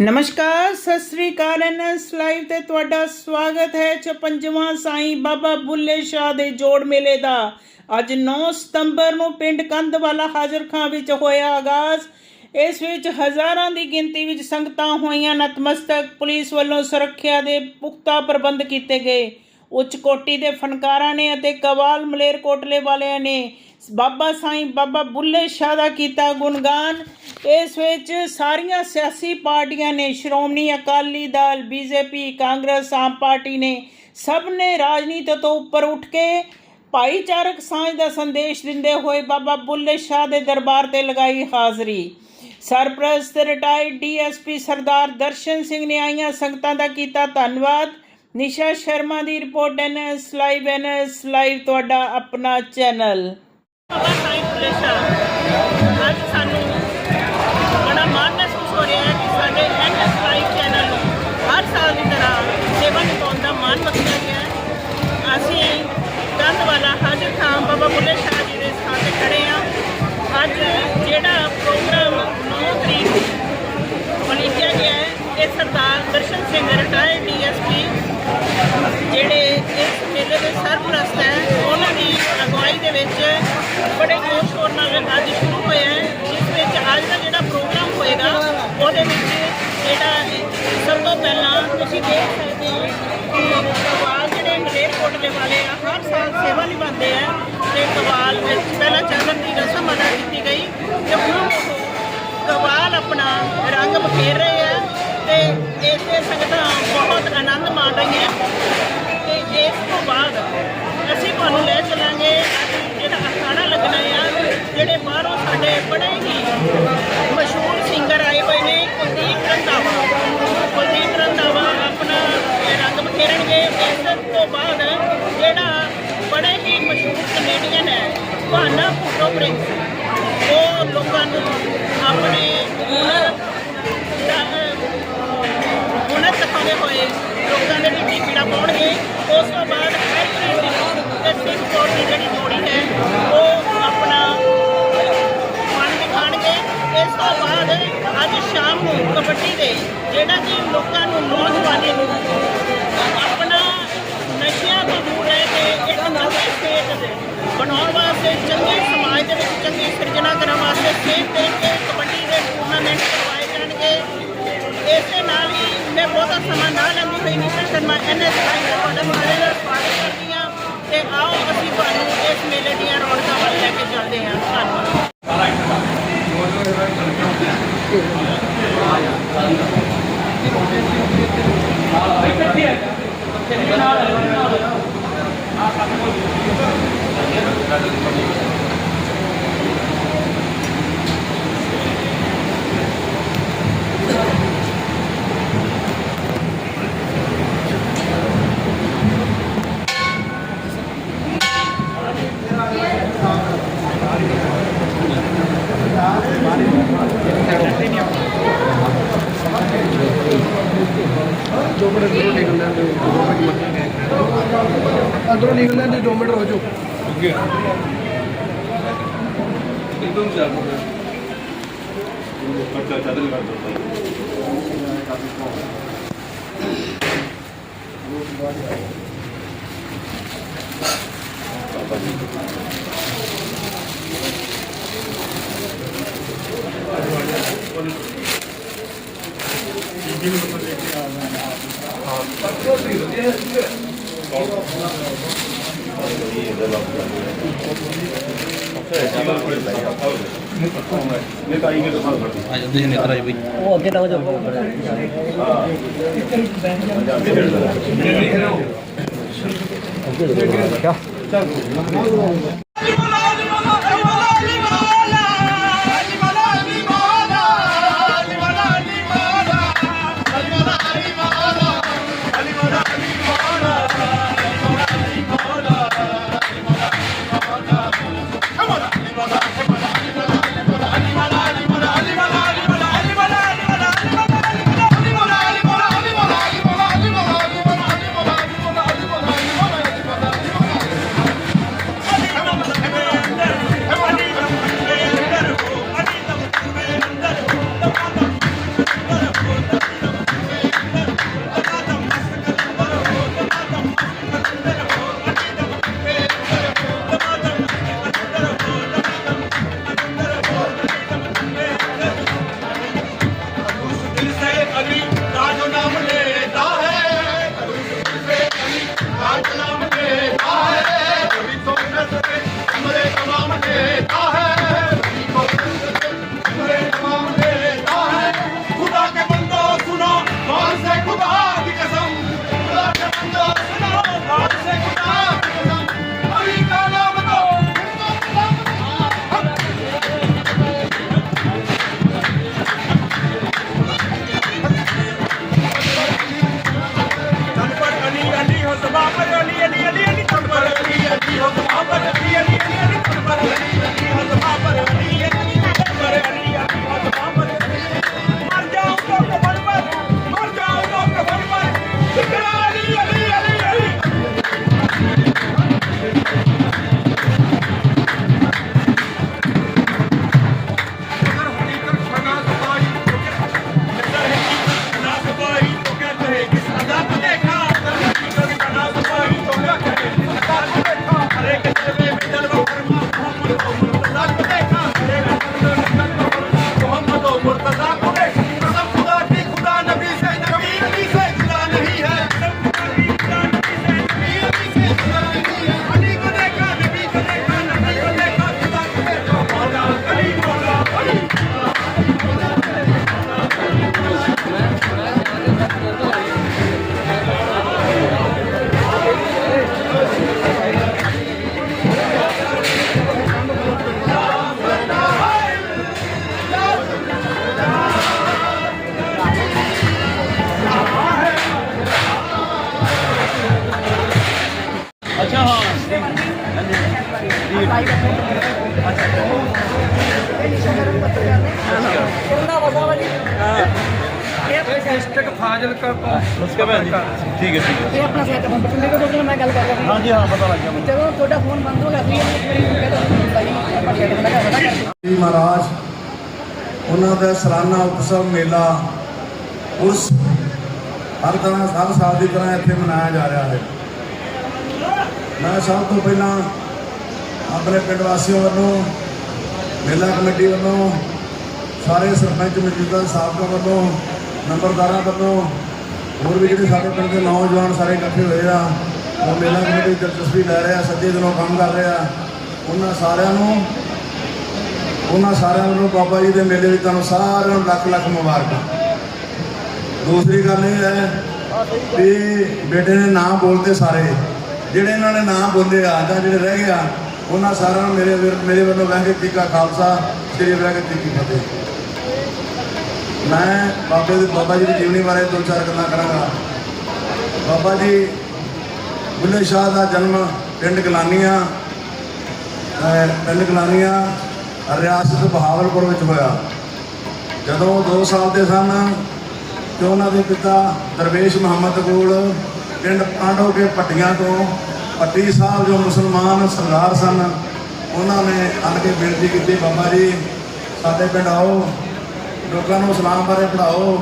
ਨਮਸਕਾਰ, ਸਤਿ ਸ੍ਰੀ ਅਕਾਲ। NS live ਤੇ ਤੁਹਾਡਾ ਸਵਾਗਤ ਹੈ 56ਵਾਂ ਸਾਈਂ ਬਾਬਾ ਬੁੱਲੇ ਸ਼ਾਹ ਦੇ ਜੋੜ ਮੇਲੇ ਦਾ। ਅੱਜ 9 ਸਤੰਬਰ ਨੂੰ ਪਿੰਡ ਕੰਧਵਾਲਾ ਹਾਜ਼ਰ ਖਾਂ ਵਿੱਚ ਹੋਇਆ ਆਗਾਜ਼। ਇਸ ਵਿੱਚ ਹਜ਼ਾਰਾਂ ਦੀ ਗਿਣਤੀ ਵਿੱਚ ਸੰਗਤਾਂ ਹੋਈਆਂ ਨਤਮਸਤਕ। ਪੁਲਿਸ ਵੱਲੋਂ ਸੁਰੱਖਿਆ ਦੇ ਪੁਖਤਾ ਪ੍ਰਬੰਧ ਕੀਤੇ ਗਏ। ਉੱਚ ਕੋਟੀ ਦੇ ਫਨਕਾਰਾਂ ਨੇ ਅਤੇ ਕਵਾਲ ਮਲੇਰਕੋਟਲੇ ਵਾਲਿਆਂ ਨੇ ਬਾਬਾ ਸਾਈਂ ਬਾਬਾ ਬੁੱਲੇ ਸ਼ਾਹ ਦਾ ਕੀਤਾ ਗੁਣਗਾਨ। ਇਸ ਵਿੱਚ ਸਾਰੀਆਂ ਸਿਆਸੀ ਪਾਰਟੀਆਂ ਨੇ, ਸ਼੍ਰੋਮਣੀ ਅਕਾਲੀ ਦਲ, ਬੀਜੇਪੀ, ਕਾਂਗਰਸ, ਆਮ ਪਾਰਟੀ ਨੇ ਸਭ ਨੇ ਰਾਜਨੀਤੀ ਤੋਂ ਉੱਪਰ ਉੱਠ ਕੇ ਭਾਈਚਾਰਕ ਸਾਂਝ ਦਾ ਸੰਦੇਸ਼ ਦਿੰਦੇ ਹੋਏ ਬਾਬਾ ਬੁੱਲੇ ਸ਼ਾਹ ਦੇ ਦਰਬਾਰ ਤੇ ਲਗਾਈ ਹਾਜ਼ਰੀ। ਸਰਪ੍ਰਸਤ ਰਿਟਾਇਰਡ ਡੀਐਸਪੀ ਸਰਦਾਰ ਦਰਸ਼ਨ ਸਿੰਘ ਨੇ ਆਈਆਂ ਸੰਗਤਾਂ ਦਾ ਕੀਤਾ ਧੰਨਵਾਦ। ਨਿਸ਼ਾ ਸ਼ਰਮਾ ਦੀ report NS live NS live ਤੁਹਾਡਾ ਆਪਣਾ ਚੈਨਲ। ਬਾਬਾ ਸਾਈਂ ਬੁੱਲੇ ਸ਼ਾਹ ਅੱਜ ਸਾਨੂੰ ਬੜਾ ਮਾਣ ਮਹਿਸੂਸ ਹੋ ਰਿਹਾ ਹੈ ਕਿ ਸਾਡੇ ਐਨਐਸ ਲਾਈਵ ਚੈਨਲ ਨੂੰ ਹਰ ਸਾਲ ਦੀ ਤਰ੍ਹਾਂ ਸੇਵਾ ਨਿਭਾਉਣ ਦਾ ਮਾਣ ਬਖਸ਼ਿਆ ਗਿਆ ਹੈ। ਅਸੀਂ ਕੰਧ ਵਾਲਾ ਹਾਜ਼ਰ ਖਾਨ ਬਾਬਾ ਬੁੱਲੇ ਸ਼ਾਹ ਜੀ ਦੇ ਸਥਾਨ ਤੇ ਖੜੇ ਹਾਂ। ਅੱਜ ਜਿਹੜਾ ਪ੍ਰੋਗਰਾਮ 9 ਤਰੀਕ ਉਲੀਕਿਆ ਗਿਆ ਹੈ, ਇਹ ਸਰਦਾਰ ਦਰਸ਼ਨ ਸਿੰਘ ਰਿਟਾਇਰਡ ਡੀਐਸਪੀ ਜਿਹੜੇ ਇਸ ਮੇਲੇ ਦੇ ਸਰਪ੍ਰਸਤ ਹੈ, ਉਹਨਾਂ ਦੀ ਅਗਵਾਈ ਦੇ ਵਿੱਚ ਬੜੇ ਜੋਸ਼ ਸ਼ੋਰ ਨਾਲ ਅੱਜ ਸ਼ੁਰੂ ਹੋਇਆ ਹੈ, ਜਿਸ ਵਿੱਚ ਅੱਜ ਦਾ ਜਿਹੜਾ ਪ੍ਰੋਗਰਾਮ ਹੋਏਗਾ, ਉਹਦੇ ਵਿੱਚ ਜਿਹੜਾ ਸਭ ਤੋਂ ਪਹਿਲਾਂ ਤੁਸੀਂ ਦੇਖ ਸਕਦੇ ਹੋ ਕਿ ਕਵਾਲ ਜਿਹੜੇ ਮਲੇਰਕੋਟਲੇ ਵਾਲੇ ਆ, ਹਰ ਸਾਲ ਸੇਵਾ ਨਿਭਾਉਂਦੇ ਆ ਤੇ ਕਵਾਲ ਵਿੱਚ ਪਹਿਲਾਂ ਚਾਦਰ ਦੀ ਰਸਮ ਅਦਾ ਕੀਤੀ ਗਈ ਤੇ ਹੁਣ ਉਹ ਕਵਾਲ ਆਪਣਾ ਰੰਗ ਬਖੇਰ ਰਹੇ ਆ। ਤੇ ਇਸੇ ਸੰਗਤਾਂ ਬਹੁਤ ਆਨੰਦ ਮਾਣ ਰਹੀਆਂ। ਤੇ ਇਸ ਤੋਂ ਬਾਅਦ ਅਸੀਂ ਤੁਹਾਨੂੰ ਲੈ ਚੱਲਾਂਗੇ ਅੱਜ ਜਿਹੜਾ ਅਖਾੜਾ ਲੱਗਣਾ ਆ, ਜਿਹੜੇ ਬਾਹਰੋਂ ਸਾਡੇ ਬੜੇ ਹੀ ਮਸ਼ਹੂਰ ਸਿੰਗਰ ਆਏ ਹੋਏ ਨੇ, ਕੁਲਦੀਪ ਰੰਧਾਵਾ। ਕੁਲਦੀਪ ਰੰਧਾਵਾ ਆਪਣਾ ਰੰਗ ਬਖੇਰਨਗੇ ਇਸ ਤੋਂ ਬਾਅਦ ਜਿਹੜਾ ਬੜੇ ਹੀ ਮਸ਼ਹੂਰ ਕਮੇਡੀਅਨ ਹੈ ਬਹਾਨਾ ਭੁੱਟੋ ਪ੍ਰਿੰਸ, ਉਹ ਲੋਕਾਂ ਨੂੰ ਆਪਣੇ ਹੁਨਰ ਦਾ, ਅਹ, ਹੁਨਰ ਹੋਏ ਲੋਕਾਂ ਦੇ ਵਿੱਚ ਪੀੜਾ ਪਾਉਣਗੇ। ਉਸ ਤੋਂ ਬਾਅਦ ਹਰਪ੍ਰੀਤ ਸਿੰਘ ਤੇ ਸਿੰਘ ਕੌਰ ਦੀ ਜਿਹੜੀ ਜੋੜੀ ਹੈ, ਉਹ ਆਪਣਾ ਫਨ ਦਿਖਾਣਗੇ ਇਸ ਤੋਂ ਬਾਅਦ ਅੱਜ ਸ਼ਾਮ ਨੂੰ ਕਬੱਡੀ ਦੇ ਜਿਹੜਾ ਕਿ ਲੋਕਾਂ ਨੂੰ ਨੌਜਵਾਨੀ ਨੂੰ ਆਪਣਾ ਨਸ਼ਿਆਂ ਤੋਂ ਦੂਰ ਰਹਿ ਕੇ ਇੱਕ ਨਵੀਂ ਸਟੇਟ ਬਣਾਉਣ ਵਾਸਤੇ, ਚੰਗੇ ਸਮਾਜ ਦੇ ਵਿੱਚ ਚੰਗੀ ਸਿਰਜਣਾ ਕਰਨ ਵਾਸਤੇ ਸੇਧ ਦੇ ਕੇ ਕਬੱਡੀ ਦੇ ਟੂਰਨਾਮੈਂਟ ਕਰਵਾਏ ਜਾਣਗੇ ਇਸੇ ਨਾਲ ਹੀ ਮੈਂ ਬਹੁਤਾ ਸਮਾਂ ਨਾ ਲੈਂਦੀ ਹੋਈ ਨਿਸ਼ਾ ਸ਼ਰਮਾ ਐਨਐਸ ਆਈ ਦਾ ਤੁਹਾਡਾ ਸਾਰੇ ਦਾ ਸਵਾਗਤ ਕਰਦੀ ਹਾਂ ਤੇ ਆਓ ਅਸੀਂ ਤੁਹਾਨੂੰ ਇਸ ਮੇਲੇ ਦੀਆਂ ਰੌਣਕਾਂ ਵੱਲ ਲੈ ਕੇ ਚੱਲਦੇ ਹਾਂ ਧੰਨਵਾਦ ਦੋ 喋るか。ਉਹ ਅੱਗੇ ਤੱਕ ਜੋ Thank ਠੀਕ ਹੈ ਠੀਕ ਹੈ। ਇਹ ਆਪਣਾ ਸੈਟ ਬਠਿੰਡੇ ਤੋਂ ਬੋਲ ਮੈਂ ਗੱਲ ਕਰ ਰਿਹਾ ਹਾਂਜੀ ਹਾਂ ਪਤਾ ਲੱਗ ਗਿਆ ਮੈਨੂੰ। ਜਦੋਂ ਤੁਹਾਡਾ ਫੋਨ ਬੰਦ ਹੋ ਗਿਆ ਸੀ ਇੱਕ ਵਾਰੀ ਕਹਿੰਦਾ ਭਾਈ ਜੀ ਮਹਾਰਾਜ ਉਹਨਾਂ ਦਾ ਸਾਲਾਨਾ ਉਤਸਵ ਮੇਲਾ ਉਸ ਹਰ ਤਰ੍ਹਾਂ ਹਰ ਸਾਲ ਦੀ ਤਰ੍ਹਾਂ ਇੱਥੇ ਮਨਾਇਆ ਜਾ ਰਿਹਾ ਹੈ। ਮੈਂ ਸਭ ਤੋਂ ਪਹਿਲਾਂ ਆਪਣੇ ਪਿੰਡ ਵਾਸੀਆਂ ਵੱਲੋਂ ਮੇਲਾ ਕਮੇਟੀ ਵੱਲੋਂ ਸਾਰੇ ਸਰਪੰਚ ਮੌਜੂਦਾ ਸਾਬਕਾ ਵੱਲੋਂ ਨੰਬਰਦਾਰਾਂ ਵੱਲੋਂ ਹੋਰ ਵੀ ਜਿਹੜੇ ਸਾਡੇ ਪਿੰਡ ਦੇ ਨੌਜਵਾਨ ਸਾਰੇ ਇਕੱਠੇ ਹੋਏ ਆ, ਉਹ ਮੇਲਾ ਕਮੇਟੀ ਦੀ ਦਿਲਚਸਪੀ ਲੈ ਰਿਹਾ ਸੱਜੇ ਦਿਨੋਂ ਕੰਮ ਕਰ ਰਿਹਾ ਉਹਨਾਂ ਸਾਰਿਆਂ ਨੂੰ, ਉਹਨਾਂ ਸਾਰਿਆਂ ਵੱਲੋਂ ਬਾਬਾ ਜੀ ਦੇ ਮੇਲੇ ਵਿੱਚ ਤੁਹਾਨੂੰ ਸਾਰਿਆਂ ਨੂੰ ਲੱਖ ਲੱਖ ਮੁਬਾਰਕਾਂ। ਦੂਸਰੀ ਗੱਲ ਇਹ ਹੈ ਵੀ ਬੇਟੇ ਨੇ ਨਾਂ ਬੋਲਦੇ ਸਾਰੇ। ਜਿਹੜੇ ਇਹਨਾਂ ਨੇ ਨਾਂ ਬੋਲੇ ਆ ਜਾਂ ਜਿਹੜੇ ਰਹਿ ਗਏ ਆ, ਉਹਨਾਂ ਸਾਰਿਆਂ ਨੂੰ ਮੇਰੇ ਮੇਰੇ ਵੱਲੋਂ ਵਾਹਿਗੁਰੂ ਜੀ ਕਾ ਖਾਲਸਾ, ਸ੍ਰੀ ਵਾਹਿਗੁਰੂ ਜੀ ਕੀ ਫਤਿਹ। ਮੈਂ ਬਾਬੇ ਦੇ ਬਾਬਾ ਜੀ ਦੀ ਜੀਵਨੀ ਬਾਰੇ ਦੋ ਚਾਰ ਗੱਲਾਂ ਕਰਾਂਗਾ। ਬਾਬਾ ਜੀ ਬੁੱਲੇ ਸ਼ਾਹ ਦਾ ਜਨਮ ਪਿੰਡ ਗਲਾਨੀਆਂ ਪਿੰਡ ਗਲਾਨੀਆਂ, ਰਿਆਸਤ ਬਹਾਵਲਪੁਰ ਵਿੱਚ ਹੋਇਆ। ਜਦੋਂ 2 ਸਾਲ ਦੇ ਸਨ ਤੇ ਉਹਨਾਂ ਦੇ ਪਿਤਾ ਦਰਵੇਸ਼ ਮੁਹੰਮਦ ਕੋਲ ਪਿੰਡ ਪਾਂਡੋ ਕੇ ਪੱਟੀਆਂ ਤੋਂ ਪੱਟੀ ਸਾਹਿਬ ਜੋ ਮੁਸਲਮਾਨ ਸਰਦਾਰ ਸਨ, ਉਹਨਾਂ ਨੇ ਆਣ ਕੇ ਬੇਨਤੀ ਕੀਤੀ, ਬਾਬਾ ਜੀ, ਸਾਡੇ ਪਿੰਡ ਆਓ। ਲੋਕਾਂ ਨੂੰ ਇਸਲਾਮ ਬਾਰੇ ਪੜਾਓ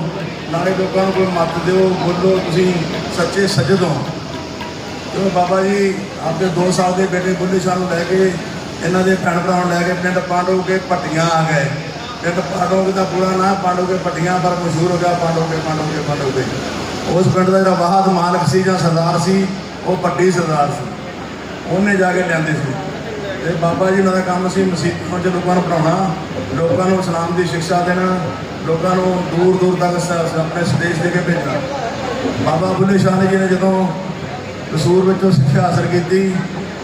ਨਾਲੇ ਲੋਕਾਂ ਨੂੰ ਕੋਈ ਮੱਤ ਦਿਓ, ਬੋਲੋ, ਤੁਸੀਂ ਸੱਚੇ ਸਜਦ ਹੋ। ਜਦੋਂ ਬਾਬਾ ਜੀ ਆਪਣੇ 2 ਸਾਲ ਦੇ ਬੇਟੇ ਬੁੱਲੇ ਸ਼ਾਹ ਨੂੰ ਲੈ ਕੇ ਇਹਨਾਂ ਦੇ ਭੈਣ ਭਰਾ ਨੂੰ ਲੈ ਕੇ ਪਿੰਡ ਪਾਂਡੋ ਕੇ ਪੱਟੀਆਂ ਆ ਗਏ। ਪਿੰਡ ਪਾਂਡੋ ਕੇ ਦਾ ਪੂਰਾ ਨਾਮ ਪਾਂਡੋ ਕੇ ਪੱਟੀਆਂ ਪਰ ਮਸ਼ਹੂਰ ਹੋ ਗਿਆ ਪਾਂਡੋ ਕੇ ਪਾਂਡੋ ਕੇ ਪਾਂਡੋ ਕੇ ਉਸ ਪਿੰਡ ਦਾ ਜਿਹੜਾ ਵਾਹਦ ਮਾਲਕ ਸੀ ਜਾਂ ਸਰਦਾਰ ਸੀ, ਉਹ ਪੱਟੀ ਸਰਦਾਰ ਸੀ। ਉਹਨੇ ਜਾ ਕੇ ਲਿਆਂਦੇ ਸੀ। ਤੇ ਬਾਬਾ ਜੀ ਉਹਨਾਂ ਦਾ ਕੰਮ ਸੀ ਮਸੀਤਾਂ 'ਚ ਲੋਕਾਂ ਨੂੰ ਪੜਾਉਣਾ ਲੋਕਾਂ ਨੂੰ ਇਸਲਾਮ ਦੀ ਸਿੱਖਿਆ ਦੇਣਾ, ਲੋਕਾਂ ਨੂੰ ਦੂਰ ਦੂਰ ਤੱਕ ਆਪਣੇ ਸੰਦੇਸ਼ ਦੇ ਕੇ ਭੇਜਣਾ। ਬਾਬਾ ਬੁੱਲੇ ਸ਼ਾਹ ਨੇ ਜੀ ਨੇ ਜਦੋਂ ਕਸੂਰ ਵਿੱਚੋਂ ਸਿੱਖਿਆ ਹਾਸਲ ਕੀਤੀ,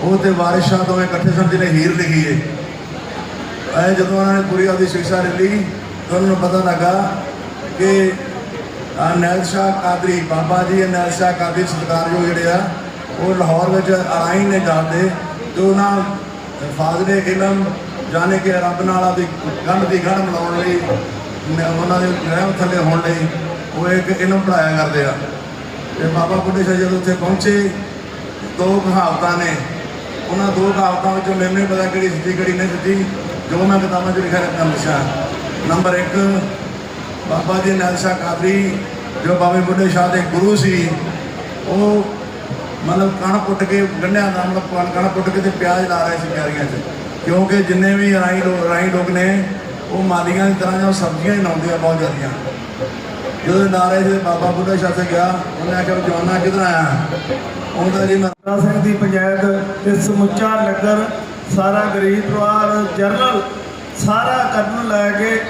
ਉਹ ਤੇ ਵਾਰਿਸ ਸ਼ਾਹ ਦੋਵੇਂ ਇਕੱਠੇ ਸਨ ਜਿਹਨੇ ਹੀਰ ਲਿਖੀ ਏ। ਐ ਜਦੋਂ ਉਹਨਾਂ ਨੇ ਪੂਰੀ ਆਪਦੀ ਸਿੱਖਿਆ ਲੈ ਲਈ, ਤਾਂ ਉਹਨਾਂ ਨੂੰ ਪਤਾ ਲੱਗਾ ਕਿ ਆਹ ਨੈਲ ਸ਼ਾਹ ਕਾਦਰੀ, ਬਾਬਾ ਜੀ ਇਹ ਨੈਲ ਸ਼ਾਹ ਕਾਦਰੀ ਸਤਿਕਾਰਯੋਗ ਜਿਹੜੇ ਆ, ਉਹ ਲਾਹੌਰ ਵਿੱਚ ਆਈਨ ਨੇ ਜਾਂਦੇ ਜੋ ਉਹਨਾਂ ਫਾਜ਼ਲੇ ਇਲਮ ਜਾਣੇ ਕਿ ਰੱਬ ਨਾਲ ਆਪਦੀ ਗੰਢ ਦੀ ਗੰਢ ਮਿਲਾਉਣ ਲਈ ਉਹਨਾਂ ਦੇ ਰਹਿਮ ਥੱਲੇ ਹੋਣ ਲਈ ਉਹ ਇੱਕ ਇਲਮ ਪੜਾਇਆ ਕਰਦੇ ਆ। ਤੇ ਬਾਬਾ ਬੁੱਢੇ ਸ਼ਾਹ ਜਦੋਂ ਉੱਥੇ ਪਹੁੰਚੇ, ਦੋ ਕਹਾਵਤਾਂ ਨੇ। ਉਹਨਾਂ ਦੋ ਕਹਾਵਤਾਂ ਵਿੱਚੋਂ ਮੈਨੂੰ ਨਹੀਂ ਪਤਾ ਕਿਹੜੀ ਸੱਚੀ ਕਿਹੜੀ ਨਹੀਂ ਸੱਚੀ ਜੋ ਮੈਂ ਕਿਤਾਬਾਂ 'ਚ ਲਿਖਿਆ ਰੱਖਣਾ ਹਮੇਸ਼ਾ। ਨੰਬਰ 1 ਬਾਬਾ ਜੀ ਨੈਲ ਸ਼ਾਹ ਕਾਦਰੀ, ਜੋ ਬਾਬੇ ਬੁੱਢੇ ਸ਼ਾਹ ਦੇ ਗੁਰੂ ਸੀ, ਉਹ ਮਤਲਬ ਕਣ ਪੁੱਟ ਕੇ ਗੰਢਿਆਂ ਦਾ ਮਤਲਬ ਕਣ- ਪੁੱਟ ਕੇ ਤੇ ਪਿਆਜ਼ ਲਾ ਰਹੇ ਸੀ ਕਿਆਰੀਆਂ 'ਚ। ਕਿਉਂਕਿ ਜਿੰਨੇ ਵੀ ਰਾਈ ਲੋਕ ਰਾਈ ਲੋਕ ਨੇ, ਉਹ ਮਾਲੀਆਂ ਦੀ ਤਰ੍ਹਾਂ ਜਾਂ ਸਬਜ਼ੀਆਂ ਹੀ ਲਾਉਂਦੇ ਆ ਬਹੁਤ ਜ਼ਿਆਦੀਆਂ। ਜਦੋਂ ਨਾਰੇ ਜੀ ਬਾਬਾ ਬੁੱਢਾ ਸ਼ਾਹ ਤੇ ਗਿਆ, ਉਹਨੇ ਆਖਿਆ ਜਵਾਨਾ ਕਿੱਧਰ ਆਇਆ? ਉਹਦਾ ਜੀ ਮੈਂ ਸਿੰਘ ਦੀ ਪੰਚਾਇਤ ਤੇ ਸਮੁੱਚਾ ਨਗਰ, ਸਾਰਾ ਗਰੀਬ ਪਰਿਵਾਰ, ਜਰਨਲ, ਸਾਰਾ ਕਰਨ ਲੈ ਕੇ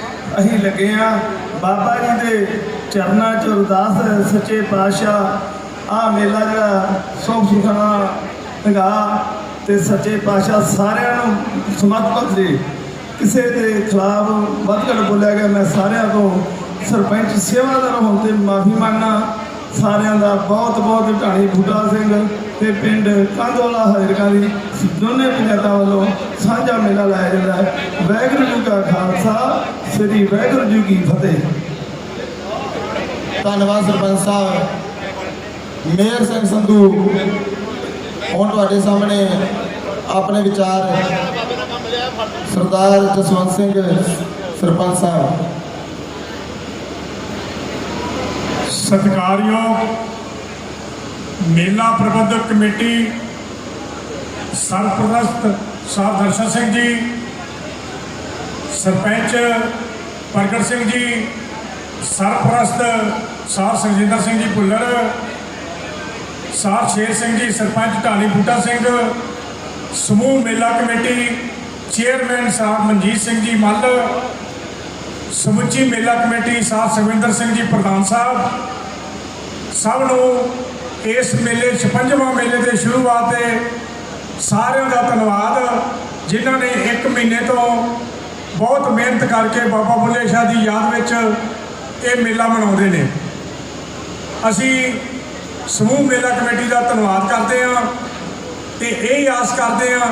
ਅਸੀਂ ਲੱਗੇ ਆ ਬਾਬਾ ਜੀ ਦੇ ਚਰਨਾਂ 'ਚ ਅਰਦਾਸ ਸੱਚੇ ਪਾਤਸ਼ਾਹ ਆ ਮੇਲਾ ਜਿਹੜਾ ਸੋਭ ਸੁਖਣਾ ਹੈਗਾ ਤੇ ਸੱਚੇ ਪਾਤਸ਼ਾਹ ਸਾਰਿਆਂ ਨੂੰ ਸਮਰਪਿਤ ਦੇ ਕਿਸੇ ਦੇ ਖਿਲਾਫ ਵੱਧ ਘੱਟ ਬੋਲਿਆ ਗਿਆ, ਮੈਂ ਸਾਰਿਆਂ ਤੋਂ ਸਰਪੰਚ ਸੇਵਾਦਾਰ ਹੋਣ ਤੇ ਮਾਫੀ ਮੰਗਣਾ ਸਾਰਿਆਂ ਦਾ ਬਹੁਤ ਬਹੁਤ ਢਾਣੀ ਬੂਟਾ ਸਿੰਘ ਤੇ ਪਿੰਡ ਕੰਦੋਲਾ ਹਜ਼ਰਕਾਂ ਦੀ ਦੋਨੇ ਪੰਚਾਇਤਾਂ ਵੱਲੋਂ ਸਾਂਝਾ ਮੇਲਾ ਲਾਇਆ ਜਾਂਦਾ ਹੈ। ਵਾਹਿਗੁਰੂ ਜੀ ਕਾ ਖਾਲਸਾ, ਸ੍ਰੀ ਵਾਹਿਗੁਰੂ ਜੀ ਕੀ ਫਤਿਹ। ਧੰਨਵਾਦ ਸਰਪੰਚ ਸਾਹਿਬ। ਮੇਅਰ ਸਿੰਘ ਸੰਧੂ, ਹੁਣ ਤੁਹਾਡੇ ਸਾਹਮਣੇ ਆਪਣੇ ਵਿਚਾਰ ਸਰਦਾਰ ਜਸਵੰਤ ਸਿੰਘ ਸਰਪੰਚ ਸਾਹਿਬ। ਸਤਿਕਾਰਯੋਗ ਮੇਲਾ ਪ੍ਰਬੰਧਕ ਕਮੇਟੀ ਸਰਪ੍ਰਸਤ ਸਾਹਿਬ ਦਰਸ਼ਨ ਸਿੰਘ ਜੀ, ਸਰਪੰਚ ਪ੍ਰਗਟ ਸਿੰਘ ਜੀ, ਸਰਪ੍ਰਸਤ ਸਾਹਿਬ ਸੁਖਜਿੰਦਰ ਸਿੰਘ ਜੀ ਭੁੱਲਰ ਸਾਹਿਬ ਸ਼ੇਰ ਸਿੰਘ ਜੀ, ਸਰਪੰਚ ਢਾਣੀ ਬੂਟਾ ਸਿੰਘ, ਸਮੂਹ ਮੇਲਾ ਕਮੇਟੀ, ਚੇਅਰਮੈਨ ਸਾਹਿਬ ਮਨਜੀਤ ਸਿੰਘ ਜੀ ਮੱਲ, ਸਮੁੱਚੀ ਮੇਲਾ ਕਮੇਟੀ ਸਾਹਿਬ ਸੁਖਵਿੰਦਰ ਸਿੰਘ ਜੀ ਪ੍ਰਧਾਨ ਸਾਹਿਬ। ਸਭ ਨੂੰ ਇਸ ਮੇਲੇ 56ਵਾਂ ਮੇਲੇ ਦੇ ਸ਼ੁਰੂਆਤ 'ਤੇ ਸਾਰਿਆਂ ਦਾ ਧੰਨਵਾਦ, ਜਿਨ੍ਹਾਂ ਨੇ 1 ਮਹੀਨੇ ਤੋਂ ਬਹੁਤ ਮਿਹਨਤ ਕਰਕੇ ਬਾਬਾ ਬੁੱਲੇ ਸ਼ਾਹ ਦੀ ਯਾਦ ਵਿੱਚ ਇਹ ਮੇਲਾ ਮਨਾਉਂਦੇ ਨੇ। ਅਸੀਂ ਸਮੂਹ ਮੇਲਾ ਕਮੇਟੀ ਦਾ ਧੰਨਵਾਦ ਕਰਦੇ ਹਾਂ ਤੇ ਇਹ ਆਸ ਕਰਦੇ ਹਾਂ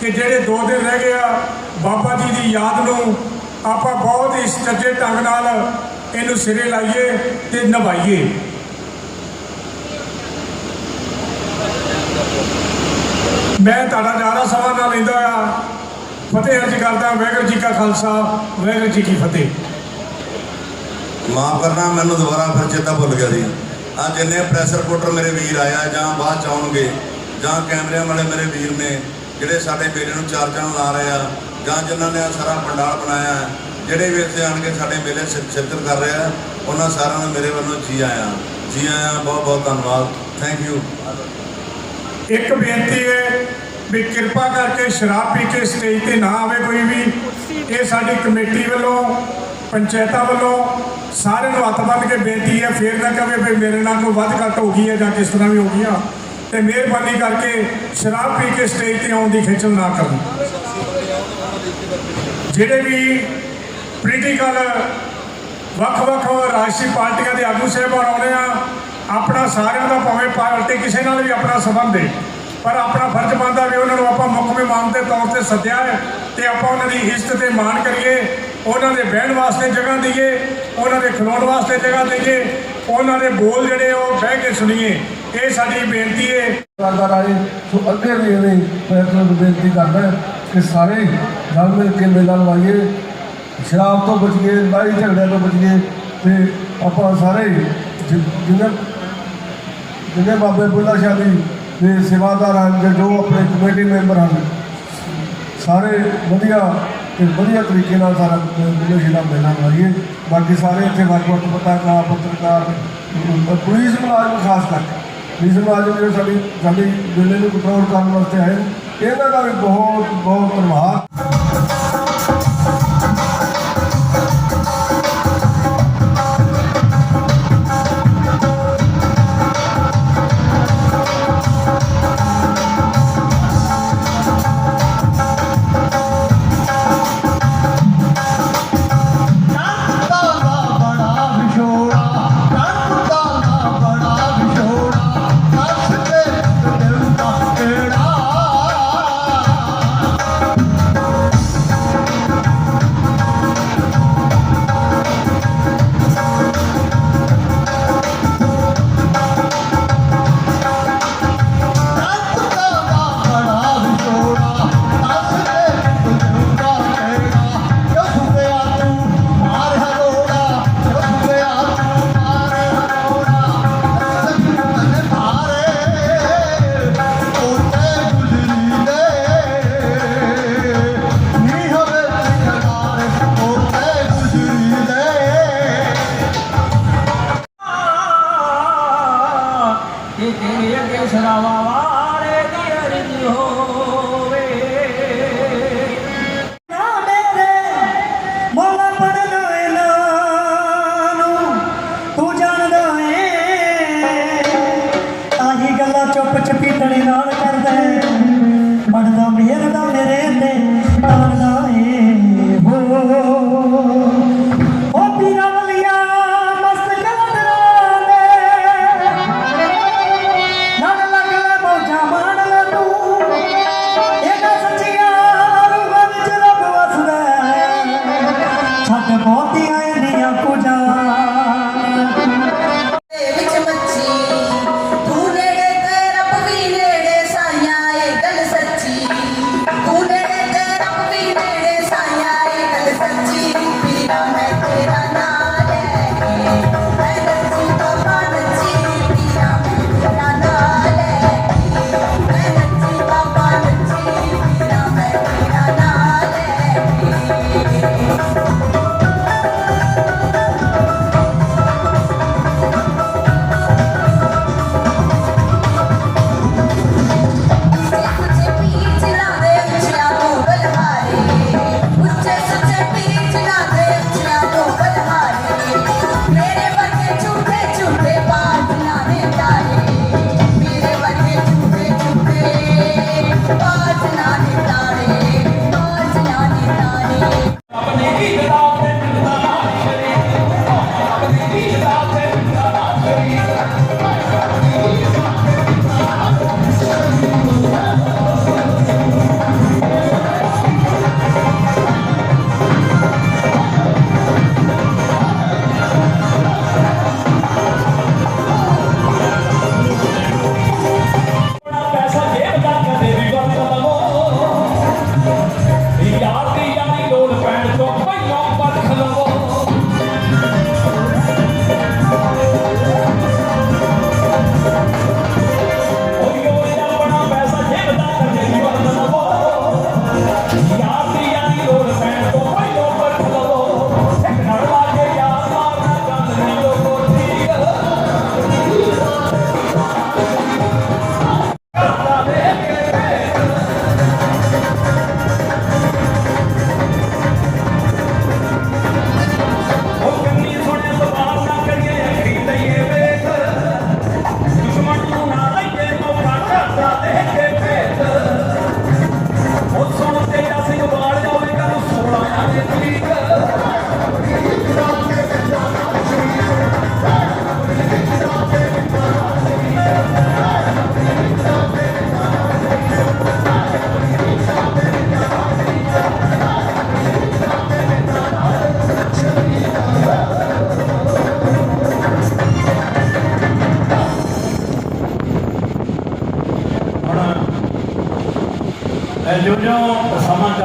ਕਿ ਜਿਹੜੇ ਦੋ ਦਿਨ ਰਹਿ ਗਏ ਆ, ਬਾਬਾ ਜੀ ਦੀ ਯਾਦ ਨੂੰ ਆਪਾਂ ਬਹੁਤ ਹੀ ਸੱਜੇ ਢੰਗ ਨਾਲ ਇਹਨੂੰ ਸਿਰੇ ਲਾਈਏ ਤੇ ਨਿਭਾਈਏ। ਮੈਂ ਤੁਹਾਡਾ ਜ਼ਿਆਦਾ ਸਮਾਂ ਨਾਲ ਲੈਂਦਾ ਆ ਫਤਿਹ ਅਰਜ ਕਰਦਾ ਵਾਹਿਗੁਰੂ ਜੀ ਕਾ ਖਾਲਸਾ, ਵਾਹਿਗੁਰੂ ਜੀ ਕੀ ਫਤਿਹ। ਮਾਫ ਕਰਨਾ, ਮੈਨੂੰ ਦੁਬਾਰਾ ਫਿਰ ਚੇਤਾ ਭੁੱਲ ਗਿਆ ਸੀ ਅੱਜ ਜਿੰਨੇ ਪ੍ਰੈਸ ਰਿਪੋਰਟਰ ਮੇਰੇ ਵੀਰ ਆਇਆ ਜਾਂ ਬਾਅਦ ਚ ਆਉਣਗੇ ਜਾਂ ਕੈਮਰਿਆਂ ਵਾਲੇ ਮੇਰੇ ਵੀਰ ਨੇ ਜਿਹੜੇ ਸਾਡੇ ਮੇਲੇ ਨੂੰ ਚਾਰ ਚਾਂਦ ਲਾ ਰਹੇ ਆ ਜਾਂ ਜਿਨ੍ਹਾਂ ਨੇ ਸਾਰਾ ਪੰਡਾਲ ਬਣਾਇਆ ਹੈ, ਜਿਹੜੇ ਵੀ ਇੱਥੇ ਆਣ ਕੇ ਸਾਡੇ ਮੇਲੇ 'ਚ ਸ਼ਿਰਕਤ ਕਰ ਰਹੇ ਆ ਉਹਨਾਂ ਸਾਰਿਆਂ ਨੂੰ ਮੇਰੇ ਵੱਲੋਂ ਜੀ ਆਇਆਂ। ਜੀ ਆਇਆਂ ਬਹੁਤ ਬਹੁਤ ਧੰਨਵਾਦ। ਥੈਂਕ ਯੂ ਇੱਕ ਬੇਨਤੀ ਹੈ ਵੀ ਕਿਰਪਾ ਕਰਕੇ ਸ਼ਰਾਬ ਪੀ ਕੇ ਸਟੇਜ ਤੇ ਨਾ ਆਵੇ ਕੋਈ ਵੀ। ਇਹ ਸਾਡੀ ਕਮੇਟੀ ਵੱਲੋਂ ਪੰਚਾਇਤਾਂ ਵੱਲੋਂ ਸਾਰਿਆਂ ਨੂੰ ਹੱਥ ਬੰਨ੍ਹ ਕੇ ਬੇਨਤੀ ਹੈ, ਫੇਰ ਨਾ ਕਵੇ ਵੀ ਮੇਰੇ ਨਾਲ ਕੋਈ ਵੱਧ ਘੱਟ ਹੋ ਗਈ ਹੈ ਜਾਂ ਕਿਸ ਤਰ੍ਹਾਂ ਵੀ ਹੋ ਗਈਆਂ, ਤੇ ਮਿਹਰਬਾਨੀ ਕਰਕੇ ਸ਼ਰਾਬ ਪੀ ਕੇ ਸਟੇਜ ਤੇ ਆਉਣ ਦੀ ਖੇਚਲ ਨਾ ਕਰਨ। ਜਿਹੜੇ ਵੀ ਪੋਲੀਟੀਕਲ ਵੱਖ-ਵੱਖ ਰਾਜਸੀ ਪਾਰਟੀਆਂ ਦੇ ਆਗੂ ਸਾਹਿਬਾਨ ਆਉਣੇ ਆ, ਆਪਣਾ ਸਾਰਿਆਂ ਦਾ ਭਾਵੇਂ ਪਾਰਟੀ ਕਿਸੇ ਨਾਲ ਵੀ ਆਪਣਾ ਸੰਬੰਧ ਹੈ ਪਰ ਆਪਣਾ ਫਰਜ਼ ਬਣਦਾ ਵੀ ਉਹਨਾਂ ਨੂੰ ਆਪਾਂ ਮੁੱਖ ਮਹਿਮਾਨ ਦੇ ਤੌਰ ਤੇ ਸੱਦਿਆ ਹੈ ਤੇ ਆਪਾਂ ਉਹਨਾਂ ਦੀ ਇੱਜ਼ਤ ਤੇ ਮਾਣ ਕਰੀਏ ਉਹਨਾਂ ਦੇ ਬਹਿਣ ਵਾਸਤੇ ਜਗ੍ਹਾ ਦਈਏ, ਉਹਨਾਂ ਦੇ ਖਲੋਣ ਵਾਸਤੇ ਜਗ੍ਹਾ ਦਈਏ, ਉਹਨਾਂ ਦੇ ਬੋਲ ਜਿਹੜੇ ਉਹ ਬਹਿ ਕੇ ਸੁਣੀਏ। ਇਹ ਸਾਡੀ ਬੇਨਤੀ ਹੈ ਸਰਕਾਰ ਆਏ ਸੋ ਅੱਗੇ ਵੀ ਇਹਨੇ ਫੈਸਲੇ ਨੂੰ ਬੇਨਤੀ ਕਰਦਾ ਕਿ ਸਾਰੇ ਰਲ ਮਿਲ ਕੇ ਮੇਲਾ ਲਵਾਈਏ। ਸ਼ਰਾਬ ਤੋਂ ਬਚੀਏ, ਲੜਾਈ ਝਗੜਿਆਂ ਤੋਂ ਬਚੀਏ ਤੇ ਆਪਾਂ ਸਾਰੇ ਜਿ- ਜਿੰਨੇ ਜਿੰਨੇ ਬਾਬੇ ਬੁੱਲਾ ਸ਼ਾਹ ਦੀ ਦੇ ਸੇਵਾਦਾਰ ਹਨ ਤੇ ਜੋ ਆਪਣੇ ਕਮੇਟੀ ਮੈਂਬਰ ਹਨ, ਸਾਰੇ ਵਧੀਆ ਤੇ ਵਧੀਆ ਤਰੀਕੇ ਨਾਲ ਸਾਰਾ ਬੁੱਲੇ ਸ਼ਾਹ ਦਾ ਮੇਲਾ ਲਵਾਈਏ ਬਾਕੀ ਸਾਰੇ ਇੱਥੇ ਵੱਖ-ਵੱਖ ਪੱਤਰਕਾਰ ਪੱਤਰਕਾਰ ਪੁਲਿਸ ਮੁਲਾਜ਼ਮ ਖਾਸ ਕਰਕੇ। ਪੁਲਿਸ ਮੁਲਾਜ਼ਮ ਜਿਹੜੇ ਸਾਡੀ ਸਾਡੀ ਜ਼ਿਲ੍ਹੇ ਨੂੰ ਕੰਟਰੋਲ ਕਰਨ ਵਾਸਤੇ ਆਏ ਇਹਨਾਂ ਦਾ ਵੀ ਬਹੁਤ ਬਹੁਤ ਧੰਨਵਾਦ।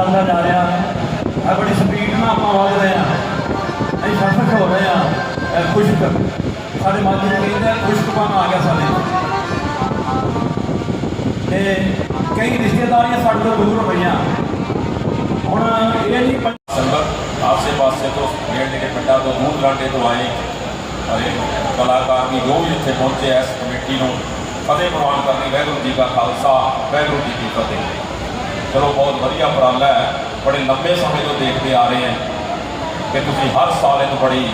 ਨਾਲ ਦਾ ਜਾ ਰਿਹਾ ਆਪਣੀ ਸਪੀਡ ਨਾਲ ਆਪਾਂ ਵਧ ਰਹੇ ਆ। ਅਸੀਂ ਸਫਲ ਹੋ ਰਹੇ ਆ। ਖੁਸ਼ਕ। ਸਾਡੇ ਮਾਝੇ ਨੂੰ ਕਹਿੰਦਾ ਖੁਸ਼ਕਪਨ ਆ ਗਿਆ ਸਾਡੇ। ਤੇ ਕਈ ਰਿਸ਼ਤੇਦਾਰੀਆਂ ਸਾਡੇ ਤੋਂ ਦੂਰ ਹੋਈਆਂ ਹੁਣ ਇਹ ਜੀ ਸੰਬਰ ਆਪਸੇ ਪਾਸੇ ਤੋਂ ਡੇਢ ਦੇ ਪਿੰਡਾਂ ਤੋਂ ਦੂਰ ਦਰਾਡੇ ਤੋਂ ਆਏ। ਅਰੇ ਕਲਾਕਾਰ ਵੀ ਜੋ ਵੀ ਇੱਥੇ ਪਹੁੰਚੇ ਇਸ ਕਮੇਟੀ ਨੂੰ। ਫਤਿਹ ਪ੍ਰਵਾਨ ਕਰਨੀ ਵੈਗੁਰੂ ਜੀ ਦਾ ਖਾਲਸਾ ਵੈਗੁਰੂ ਜੀ ਦੀ ਫਤਿਹ। ਚਲੋ ਬਹੁਤ ਵਧੀਆ ਉਪਰਾਲਾ ਹੈ। ਬੜੇ ਲੰਬੇ ਸਮੇਂ ਤੋਂ ਦੇਖਦੇ ਆ ਰਹੇ ਹਾਂ ਕਿ ਤੁਸੀਂ ਹਰ ਸਾਲ ਇਹਨੂੰ ਬੜੀ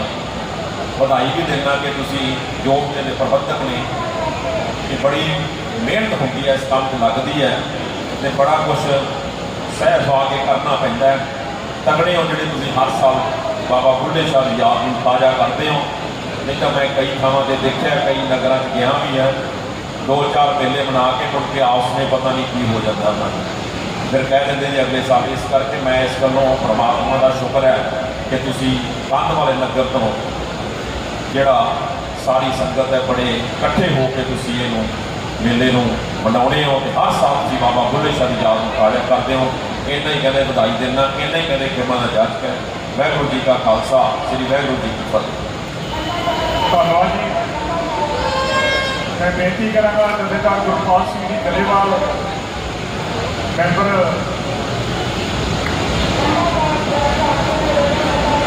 ਵਧਾਈ ਵੀ ਦਿੰਦਾ ਕਿ ਤੁਸੀਂ ਯੋਗ ਵੀ ਪ੍ਰਬੰਧਕ ਨੇ ਕਿ ਬੜੀ ਮਿਹਨਤ ਹੁੰਦੀ ਹੈ, ਇਸ ਕੰਮ 'ਚ ਲੱਗਦੀ ਹੈ ਤੇ ਬੜਾ ਕੁਝ ਸਹਿ ਸੁਆ ਕੇ ਕਰਨਾ ਪੈਂਦਾ ਹੈ। ਤਗੜੇ ਹੋ ਜਿਹੜੇ ਤੁਸੀਂ ਹਰ ਸਾਲ ਬਾਬਾ ਬੁੱਢੇ ਸ਼ਾਹ ਦੀ ਯਾਦ ਨੂੰ ਤਾਜ਼ਾ ਕਰਦੇ ਹੋ। ਨਹੀਂ ਤਾਂ ਮੈਂ ਕਈ ਥਾਵਾਂ ਤੇ ਦੇਖਿਆ, ਕਈ ਨਗਰਾਂ 'ਚ ਗਿਆ ਵੀ ਹੈ। ਦੋ ਚਾਰ ਮੇਲੇ ਬਣਾ ਕੇ ਮੁੜ ਕੇ ਆਪਸ ਨੇ ਪਤਾ ਨਹੀਂ ਕੀ ਹੋ ਜਾਂਦਾ ਉਹਨਾਂ ਨੂੰ। ਫਿਰ ਕਹਿ ਦਿੰਦੇ ਜੀ ਅਗਲੇ ਸਾਲ ਇਸ ਕਰਕੇ ਮੈਂ ਇਸ ਗੱਲੋਂ ਪ੍ਰਮਾਤਮਾ ਦਾ ਸ਼ੁਕਰ ਹੈ ਕਿ ਤੁਸੀਂ ਕੰਧ ਵਾਲੇ ਨਗਰ ਤੋਂ ਜਿਹੜਾ ਸਾਰੀ ਸੰਗਤ ਹੈ ਬੜੇ ਇਕੱਠੇ ਹੋ ਕੇ ਤੁਸੀਂ ਇਹਨੂੰ ਮੇਲੇ ਨੂੰ ਮਨਾਉਣੇ ਹੋ ਤੇ ਹਰ ਸਾਲ ਤੁਸੀਂ ਬਾਬਾ ਬੁੱਲੇ ਸ਼ਾਹ ਦੀ ਯਾਦ ਨੂੰ ਤਾਜ਼ਾ ਕਰਦੇ ਹੋ। ਇੰਨਾ ਹੀ ਕਹਿੰਦੇ ਵਧਾਈ ਦੇਣਾ ਇੰਨਾ ਹੀ ਕਹਿੰਦੇ ਖਿਮਾ ਦਾ ਜੱਜ ਹੈ ਵਾਹਿਗੁਰੂ ਜੀ ਕਾ ਖਾਲਸਾ, ਸ੍ਰੀ ਵਾਹਿਗੁਰੂ ਜੀ ਕੀ ਫਤਿਹ। ਧੰਨਵਾਦ ਜੀ। ਮੈਂ ਬੇਨਤੀ ਕਰਾਂਗਾ ਜਥੇਦਾਰ ਗੁਰਪਾਲ ਸਿੰਘ ਜੀ ਗਲੇਵਾਲ ਮੈਂਬਰ।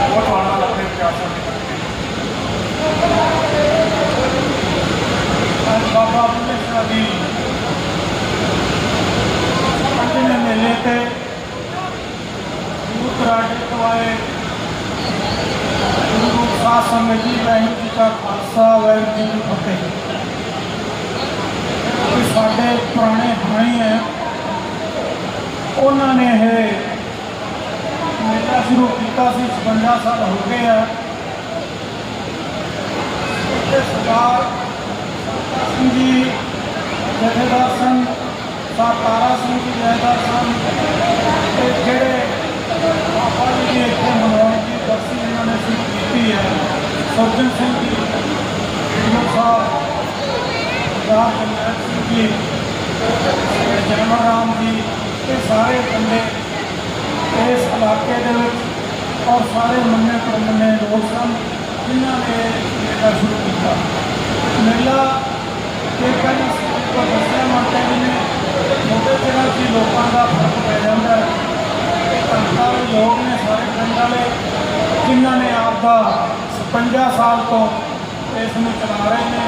ਉਹ ਤੁਹਾਡਾ ਆਪਣੇ ਵਿਚਾਰ ਅੱਜ ਬਾਬਾ ਬੁੱਢੇ ਸ਼ਾਹ ਦੀ ਮੇਲੇ ਤੇ ਦੂਰ ਦਰਾਡੇ ਤੋਂ ਆਏ। ਗੁਰੂ ਸਾਹਿਬ ਸੰਗਤ ਜੀ ਵਾਹਿਗੁਰੂ ਜੀ ਕਾ ਖਾਲਸਾ, ਵਾਹਿਗੁਰੂ ਜੀ ਕੀ ਫਤਿਹ। ਇਹ ਸਾਡੇ ਪੁਰਾਣੇ ਭਾਈ ਹੈ। ਉਹਨਾਂ ਨੇ ਇਹ ਮੇਲਾ ਸ਼ੁਰੂ ਕੀਤਾ ਸੀ 56 ਸਾਲ ਹੋ ਗਏ ਆ। ਤੇ ਸਰਦਾਰ ਸਿੰਘ ਜੀ, ਜਥੇਦਾਰ ਸਿੰਘ ਸਾਕਾਰਾ ਸਿੰਘ ਜੀ, ਜਥੇਦਾਰ ਸਿੰਘ, ਤੇ ਜਿਹੜੇ ਬਾਬਾ ਜੀ ਦੀ ਇੱਥੇ ਮਨਾਉਣ ਦੀ ਬਰਸੀ ਇਹਨਾਂ ਨੇ ਸ਼ੁਰੂ ਕੀਤੀ ਹੈ। ਸਰਜਨ ਸਿੰਘ ਜੀ, ਗੁਰੂ ਸਾਹਿਬ ਰਾਮ ਜਨਰਲ ਸਿੰਘ ਜੀ ਜਨਮ ਰਾਮ ਜੀ ਇਹ ਸਾਰੇ ਬੰਦੇ ਇਸ ਇਲਾਕੇ ਦੇ ਵਿੱਚ ਔਰ ਸਾਰੇ ਮੰਨੇ ਪ੍ਰਮੰਨੇ ਲੋਕ ਸਨ, ਜਿਨ੍ਹਾਂ ਨੇ ਮੇਲਾ ਸ਼ੁਰੂ ਕੀਤਾ। ਮੇਲਾ ਇਹ ਪਹਿਲਾਂ ਤੋਂ ਦੱਸਿਆ ਮਾਤਾ ਜੀ ਨੇ। ਮੋਟੇ ਜਿਹੜਾ ਸੀ ਲੋਕਾਂ ਦਾ ਫ਼ਰਕ ਪੈ ਜਾਂਦਾ ਹੈ। ਧੰਦਾ ਲੋਕ ਨੇ, ਸਾਰੇ ਪਿੰਡ ਵਾਲੇ, ਜਿਨ੍ਹਾਂ ਨੇ ਆਪ ਦਾ 56 ਸਾਲ ਤੋਂ ਇਸ ਨੂੰ ਚਲਾ ਰਹੇ ਨੇ,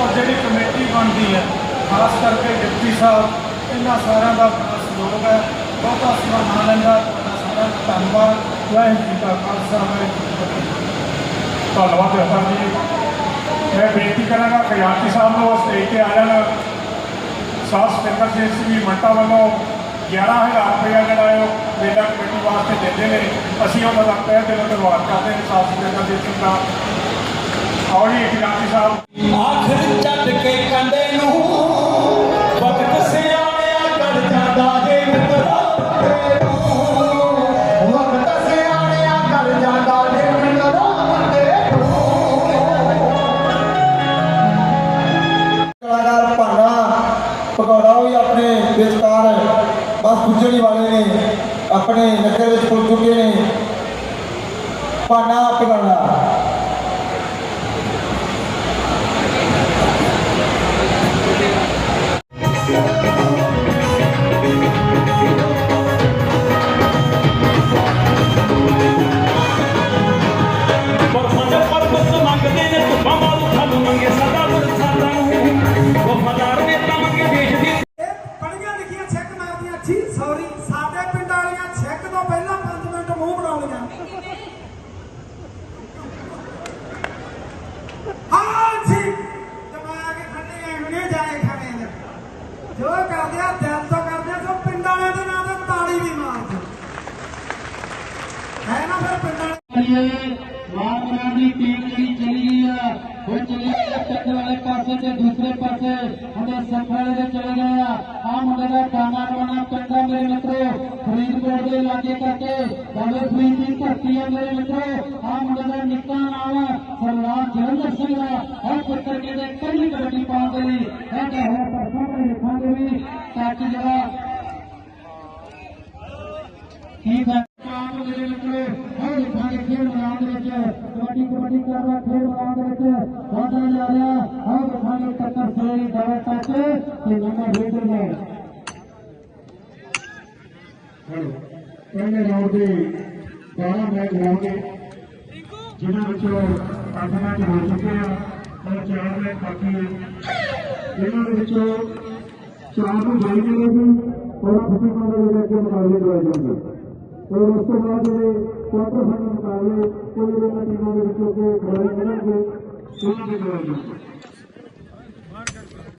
ਔਰ ਜਿਹੜੀ ਕਮੇਟੀ ਬਣਦੀ ਹੈ, ਖਾਸ ਕਰਕੇ ਡਿਪਟੀ ਸਾਹਿਬ, ਇਹਨਾਂ ਸਾਰਿਆਂ ਦਾ ਸਹਿਯੋਗ ਹੈ। ਬਹੁਤ ਬਹੁਤ ਨਾ ਲੈਂਦਾ ਤੁਹਾਡਾ ਸਾਰਾ ਧੰਨਵਾਦ। ਵਾਹਿਗੁਰੂ ਜੀ ਕਾ ਖਾਲਸਾ, ਵਾਹਿਗੁਰੂ ਜੀ ਕੀ ਫਤਿਹ। ਧੰਨਵਾਦ ਜਥਾ ਜੀ। ਮੈਂ ਬੇਨਤੀ ਕਰਾਂਗਾ ਖਜ਼ਾਨਚੀ ਸਾਹਿਬ ਨੂੰ ਸਟੇਜ ਤੇ ਆ ਜਾਣ। ਸਾਹ ਸਪੀਕਰ ਸਿੰਘ ਜੀ ਮੰਟਾ ਵੱਲੋਂ 11000 ਰੁਪਇਆ ਜਿਹੜਾ ਹੈ ਉਹ ਮੇਲਾ ਕਮੇਟੀ ਵਾਸਤੇ ਦਿੰਦੇ ਨੇ। ਅਸੀਂ ਉਹਨਾਂ ਦਾ ਤਹਿ ਦਿਲੋਂ ਧੰਨਵਾਦ ਕਰਦੇ ਹਾਂ। ਸਾਹ ਸਪੀਕਰ ਸਿੰਘ ਦਾ ਆਓ ਜੀ ਖਜ਼ਾਨਚੀ ਸਾਹਿਬ। ਆਪਣੇ ਨਗਰ ਵਿੱਚ ਪਹੁੰਚ ਚੁੱਕੇ ਨੇ ਵੀ ਤਾਂ ਕਿ ਜਿਹੜਾ ਕੀ ਫੈਸਲਾ ਮੇਰੇ ਮਿੱਤਰੋ ਆਓ ਦੇਖਾਂਗੇ ਖੇਡ ਮੈਦਾਨ ਦੇ ਵਿੱਚ, ਕਬੱਡੀ ਕਬੱਡੀ ਕਰਦਾ ਖੇਡ ਮੈਦਾਨ ਦੇ ਵਿੱਚ ਵਾਧਾ ਜਾ ਰਿਹਾ ਆਓ ਦੇਖਾਂਗੇ ਟੱਕਰ ਸਹੀ ਦਵਾ ਟੱਚ ਤੇ ਨੰਬਰ ਖੇਡ ਰਿਹਾ ਪਹਿਲੇ ਰਾਉਂਡ ਦੇ 12 ਮੈਚ ਹੋਣਗੇ ਜਿਨ੍ਹਾਂ ਵਿੱਚੋਂ 8 ਮੈਚ ਹੋ ਚੁੱਕੇ ਆ ਔਰ 4 ਮੈਚ ਬਾਕੀ ਹੈ ਇਹਨਾਂ ਦੇ ਵਿੱਚੋਂ ਚਾਰ ਨੂੰ ਜਾਈ ਜਾਣਗੇ ਔਰ ਖੁਸ਼ੀ ਮਾਨ ਦੇ ਅੱਗੇ ਮੁਕਾਬਲੇ ਕਰਵਾਏ ਜਾਣਗੇ ਔਰ ਉਸ ਤੋਂ ਬਾਅਦ ਜਿਹੜੇ ਕੁਆਟਰ ਫਾਈਨਲ ਮੁਕਾਬਲੇ ਕੋਈ ਇਹਨਾਂ